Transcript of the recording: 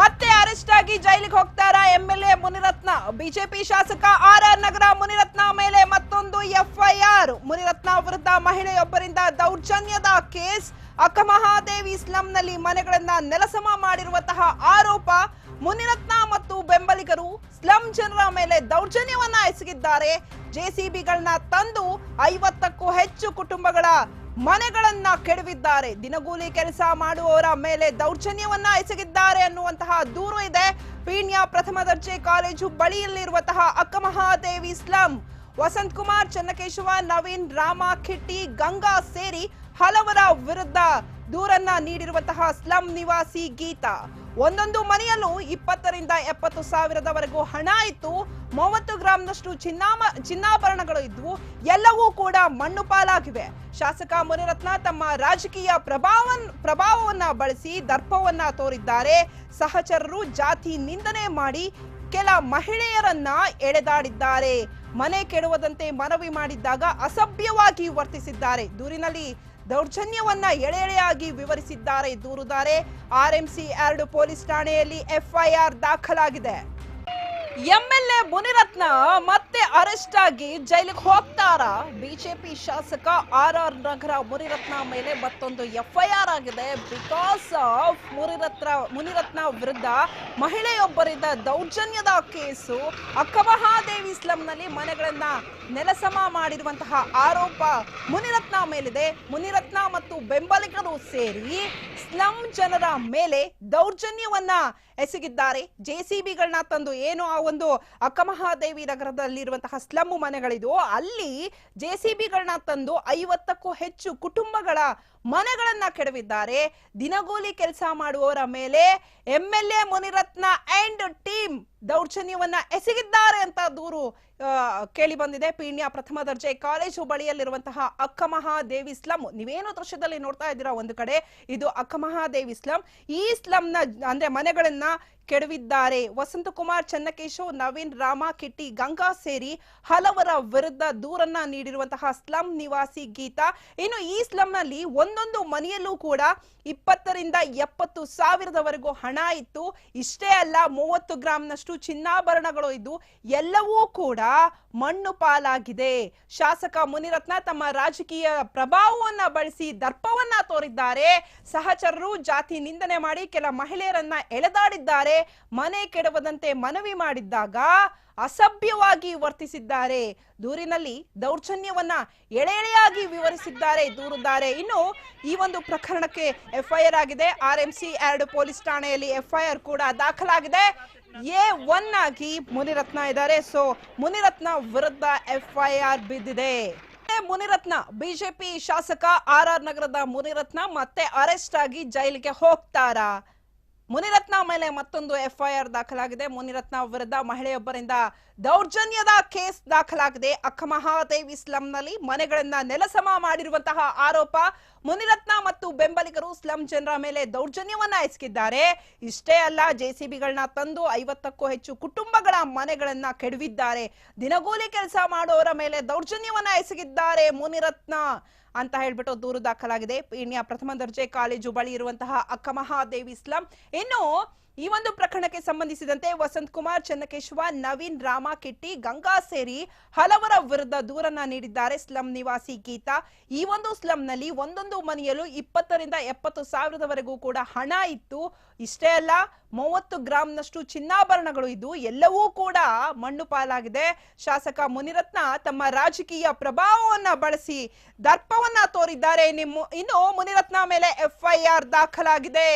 ಮತ್ತೆ ಅರೆಸ್ಟ್ ಆಗಿ ಜೈಲಿಗೆ ಹೋಗ್ತಾರ ಎ ಮುನಿರತ್ನ? ಬಿಜೆಪಿ ಶಾಸಕ ಆರ್ ಆರ್ ನಗರ ಮುನಿರತ್ನ ಮೇಲೆ ಮತ್ತೊಂದು ಎಫ್ಐಆರ್. ಮುನಿರತ್ನ ವಿರುದ್ಧ ಮಹಿಳೆಯೊಬ್ಬರಿಂದ ದೌರ್ಜನ್ಯದ ಕೇಸ್. ಅಕ್ಕಮಹಾದೇವಿ ಸ್ಲಂನಲ್ಲಿ ಮನೆಗಳನ್ನ ನೆಲಸಮ ಮಾಡಿರುವಂತಹ ಆರೋಪ. ಮುನಿರತ್ನ ಮತ್ತು ಬೆಂಬಲಿಗರು ಸ್ಲಂ ಜನರ ಮೇಲೆ ದೌರ್ಜನ್ಯವನ್ನ ಎಸಗಿದ್ದಾರೆ. ಜೆಸಿಬಿಗಳನ್ನ ತಂದು ಐವತ್ತಕ್ಕೂ ಹೆಚ್ಚು ಕುಟುಂಬಗಳ ಮನೆಗಳನ್ನ ಕೆಡವಿದ್ದಾರೆ. ದಿನಗೂಲಿ ಕೆಲಸ ಮಾಡುವವರ ಮೇಲೆ ದೌರ್ಜನ್ಯವನ್ನ ಎಸಗಿದ್ದಾರೆ ಅನ್ನುವಂತಹ ದೂರು ಇದೆ. ಪೀಣ್ಯ ಪ್ರಥಮ ದರ್ಜೆ ಕಾಲೇಜು ಬಳಿಯಲ್ಲಿರುವಂತಹ ಅಕ್ಕಮಹಾದೇವಿ ಸ್ಲಂ. ವಸಂತ್ ಕುಮಾರ್ ಚನ್ನಕೇಶವ, ನವೀನ್, ರಾಮ, ಕಿಟ್ಟಿ, ಗಂಗಾ ಸೇರಿ ಹಲವರ ವಿರುದ್ಧ ದೂರನ್ನ ನೀಡಿರುವಂತಹ ಸ್ಲಂ ನಿವಾಸಿ ಗೀತಾ. ಒಂದೊಂದು ಮನೆಯಲ್ಲೂ ಇಪ್ಪತ್ತರಿಂದ ಎಪ್ಪತ್ತು ಸಾವಿರದವರೆಗೂ ಹಣ ಇತ್ತು. ಮೂವತ್ತು ಗ್ರಾಮ್ನಷ್ಟು ಚಿನ್ನಾಮ, ಚಿನ್ನಾಭರಣಗಳು ಇದ್ವು. ಎಲ್ಲವೂ ಕೂಡ ಮಣ್ಣು ಪಾಲಾಗಿವೆ. ಶಾಸಕ ಮುನಿರತ್ನ ತಮ್ಮ ರಾಜಕೀಯ ಪ್ರಭಾವನ್, ಪ್ರಭಾವವನ್ನ ಬಳಸಿ ದರ್ಪವನ್ನ ತೋರಿದ್ದಾರೆ. ಸಹಚರರು ಜಾತಿ ನಿಂದನೆ ಮಾಡಿ ಕೆಲ ಮಹಿಳೆಯರನ್ನ ಎಳೆದಾಡಿದ್ದಾರೆ. ಮನೆ ಕೆಡುವದಂತೆ ಮನವಿ ಮಾಡಿದ್ದಾಗ ಅಸಭ್ಯವಾಗಿ ವರ್ತಿಸಿದ್ದಾರೆ. ದೂರಿನಲ್ಲಿ ದೌರ್ಜನ್ಯವನ್ನ ಎಳೆ ಎಳೆಯಾಗಿ ವಿವರಿಸಿದ್ದಾರೆ ದೂರುದಾರೆ. ಆರ್ಎಂಸಿ ಎರಡು ಪೊಲೀಸ್ ಠಾಣೆಯಲ್ಲಿ ಎಫ್ಐಆರ್ ದಾಖಲಾಗಿದೆ. ಎಂಎಲ್ಎ ಮುನಿರತ್ನ ಮತ್ತೆ ಅರೆಸ್ಟ್ ಆಗಿ ಜೈಲಿಗೆ ಹೋಗ್ತಾರಾ? ಬಿಜೆಪಿ ಶಾಸಕ ಆರ್ ಆರ್ ನಗರ ಮುನಿರತ್ನ ಮೇಲೆ ಮತ್ತೊಂದು ಎಫ್ಐಆರ್ ಆಗಿದೆ. ಬಿಕಾಸ್ ಆಫ್ ಮುನಿರತ್ನ ಮುನಿರತ್ನ ವಿರುದ್ಧ ಮಹಿಳೆಯೊಬ್ಬರಿಂದ ದೌರ್ಜನ್ಯದ ಕೇಸು, ಅಕ್ಕಮಹಾದೇವಿ ಸ್ಲಂನಲ್ಲಿ ಮನೆಗಳನ್ನ ನೆಲಸಮ ಮಾಡಿರುವಂತಹ ಆರೋಪ ಮುನಿರತ್ನ ಮೇಲಿದೆ. ಮುನಿರತ್ನ ಮತ್ತು ಬೆಂಬಲಿಗರು ಸೇರಿ ಸ್ಲಂ ಜನರ ಮೇಲೆ ದೌರ್ಜನ್ಯವನ್ನ ಎಸಗಿದ್ದಾರೆ. ಜೆಸಿಬಿಗಳನ್ನ ತಂದು ಏನು ಆ ಒಂದು ಅಕ್ಕಮಹಾದೇವಿ ನಗರದಲ್ಲಿರುವಂತಹ ಸ್ಲಮ್ ಮನೆಗಳಿದು ಅಲ್ಲಿ ಜೆ ಸಿ ಬಿಗಳನ್ನ ತಂದು ಐವತ್ತಕ್ಕೂ ಹೆಚ್ಚು ಕುಟುಂಬಗಳ ಮನೆಗಳನ್ನ ಕೆಡವಿದ್ದಾರೆ. ದಿನಗೂಲಿ ಕೆಲಸ ಮಾಡುವವರ ಮೇಲೆ M L A Munirathna and team ದೌರ್ಜನ್ಯವನ್ನ ಎಸಗಿದ್ದಾರೆ ಅಂತ ದೂರು ಕೇಳಿ ಬಂದಿದೆ. ಪೀಣ್ಯ ಪ್ರಥಮ ದರ್ಜೆ ಕಾಲೇಜು ಬಳಿಯಲ್ಲಿರುವಂತಹ ಅಕ್ಕಮಹಾದೇವಿ ಸ್ಲಂ. ನೀವೇನು ದೃಶ್ಯದಲ್ಲಿ ನೋಡ್ತಾ ಇದ್ದೀರಾ ಒಂದು ಕಡೆ? ಇದು ಅಕ್ಕಮಹಾದೇವಿ ಸ್ಲಂ. ಈ ಸ್ಲಂನ, ಅಂದ್ರೆ ಮನೆಗಳನ್ನ ಕೆಡವಿದ್ದಾರೆ. ವಸಂತಕುಮಾರ್ ಚನ್ನಕೇಶವ್ ನವೀನ್ ರಾಮ ಕಿಟ್ಟಿ, ಗಂಗಾ ಸೇರಿ ಹಲವರ ವಿರುದ್ಧ ದೂರನ್ನ ನೀಡಿರುವಂತಹ ಸ್ಲಂ ನಿವಾಸಿ ಗೀತಾ. ಇನ್ನು ಈ ಸ್ಲಂನಲ್ಲಿ ಒಂದೊಂದು ಮನೆಯಲ್ಲೂ ಕೂಡ ಇಪ್ಪತ್ತರಿಂದ ಎಪ್ಪತ್ತು ಸಾವಿರದವರೆಗೂ ಹಣ ಇತ್ತು. ಇಷ್ಟೇ ಅಲ್ಲ, ಮೂವತ್ತು ಗ್ರಾಂನಷ್ಟು ಚಿನ್ನಾಭರಣಗಳು ಇದ್ದು, ಎಲ್ಲವೂ ಕೂಡ ಮಣ್ಣು ಪಾಲಾಗಿದೆ. ಶಾಸಕ ಮುನಿರತ್ನ ತಮ್ಮ ರಾಜಕೀಯ ಪ್ರಭಾವವನ್ನ ಬಳಸಿ ದರ್ಪವನ್ನ ತೋರಿದ್ದಾರೆ. ಸಹಚರರು ಜಾತಿ ನಿಂದನೆ ಮಾಡಿ ಕೆಲ ಮಹಿಳೆಯರನ್ನ ಎಳೆದಾಡಿದ್ದಾರೆ. ಮನೆ ಕೆಡವದಂತೆ ಮನವಿ ಮಾಡಿದ್ದಾಗ ಅಸಭ್ಯವಾಗಿ ವರ್ತಿಸಿದ್ದಾರೆ. ದೂರಿನಲ್ಲಿ ದೌರ್ಜನ್ಯವನ್ನ ಎಳೆ ಎಳೆಯಾಗಿ ವಿವರಿಸಿದ್ದಾರೆ ದೂರಿದ್ದಾರೆ ಇನ್ನು ಈ ಒಂದು ಪ್ರಕರಣಕ್ಕೆ ಎಫ್ಐಆರ್ ಆಗಿದೆ. ಆರ್ ಎಂ ಸಿ ಎರಡು ಪೊಲೀಸ್ ಠಾಣೆಯಲ್ಲಿ ಎಫ್ಐಆರ್ ಕೂಡ ದಾಖಲಾಗಿದೆ. ಎ ಒನ್ ಆಗಿ ಮುನಿರತ್ನ ಇದ್ದಾರೆ. ಸೊ, ಮುನಿರತ್ನ ವಿರುದ್ಧ ಎಫ್ಐಆರ್ ಬಿದ್ದಿದೆ. ಮುನಿರತ್ನ, ಬಿಜೆಪಿ ಶಾಸಕ ಆರ್ ಆರ್ ನಗರದ ಮುನಿರತ್ನ ಮತ್ತೆ ಅರೆಸ್ಟ್ ಆಗಿ ಜೈಲಿಗೆ ಹೋಗ್ತಾರಾ? ಮುನಿರತ್ನ ಮೇಲೆ ಮತ್ತೊಂದು ಎಫ್ಐಆರ್ ದಾಖಲಾಗಿದೆ. ಮುನಿರತ್ನ ವಿರುದ್ಧ ಮಹಿಳೆಯೊಬ್ಬರಿಂದ ದೌರ್ಜನ್ಯದ ಕೇಸ್ ದಾಖಲಾಗಿದೆ. ಅಕ್ಕಮಹಾದೇವಿ ಸ್ಲಂನಲ್ಲಿ ಮನೆಗಳನ್ನ ನೆಲಸಮ ಮಾಡಿರುವಂತಹ ಆರೋಪ ಮುನಿರತ್ನ ಮತ್ತು ಬೆಂಬಲಿಗರು ಸ್ಲಂ ಜನರ ಮೇಲೆ ದೌರ್ಜನ್ಯವನ್ನ ಎಸಗಿದ್ದಾರೆ. ಇಷ್ಟೇ ಅಲ್ಲ, ಜೆಸಿಬಿಗಳನ್ನ ತಂದು ಐವತ್ತಕ್ಕೂ ಹೆಚ್ಚು ಕುಟುಂಬಗಳ ಮನೆಗಳನ್ನ ಕೆಡವಿದ್ದಾರೆ. ದಿನಗೂಲಿ ಕೆಲಸ ಮಾಡೋರ ಮೇಲೆ ದೌರ್ಜನ್ಯವನ್ನ ಎಸಗಿದ್ದಾರೆ ಮುನಿರತ್ನ ಅಂತ ಹೇಳ್ಬಿಟ್ಟು ದೂರು ದಾಖಲಾಗಿದೆ. ಪೀಣ್ಯ ಪ್ರಥಮ ದರ್ಜೆ ಕಾಲೇಜು ಬಳಿ ಇರುವಂತಹ ಅಕ್ಕಮಹಾದೇವಿ ಸ್ಲಂ ಇನ್ನು ಈ ಒಂದು ಪ್ರಕರಣಕ್ಕೆ ಸಂಬಂಧಿಸಿದಂತೆ ವಸಂತ್ ಕುಮಾರ್, ಚನ್ನಕೇಶವ, ನವೀನ್ ರಾಮ ಕಿಟ್ಟಿ ಗಂಗಾ ಸೇರಿ ಹಲವರ ವಿರುದ್ಧ ದೂರನ್ನ ನೀಡಿದ್ದಾರೆ ಸ್ಲಂ ನಿವಾಸಿ ಗೀತಾ. ಈ ಒಂದು ಸ್ಲಂನಲ್ಲಿ ಒಂದೊಂದು ಮನೆಯಲ್ಲೂ ಇಪ್ಪತ್ತರಿಂದ ಎಪ್ಪತ್ತು ಸಾವಿರದವರೆಗೂ ಕೂಡ ಹಣ ಇತ್ತು. ಇಷ್ಟೇ ಅಲ್ಲ, ಮೂವತ್ತು ಗ್ರಾಂನಷ್ಟು ಚಿನ್ನಾಭರಣಗಳು ಇದ್ದು, ಎಲ್ಲವೂ ಕೂಡ ಮಣ್ಣು ಪಾಲಾಗಿದೆ. ಶಾಸಕ ಮುನಿರತ್ನ ತಮ್ಮ ರಾಜಕೀಯ ಪ್ರಭಾವವನ್ನ ಬಳಸಿ ದರ್ಪವನ್ನ ತೋರಿದ್ದಾರೆ. ನಿಮ್ಮ ಇನ್ನು ಮುನಿರತ್ನ ಮೇಲೆ ಎಫ್ಐಆರ್ ದಾಖಲಾಗಿದೆ.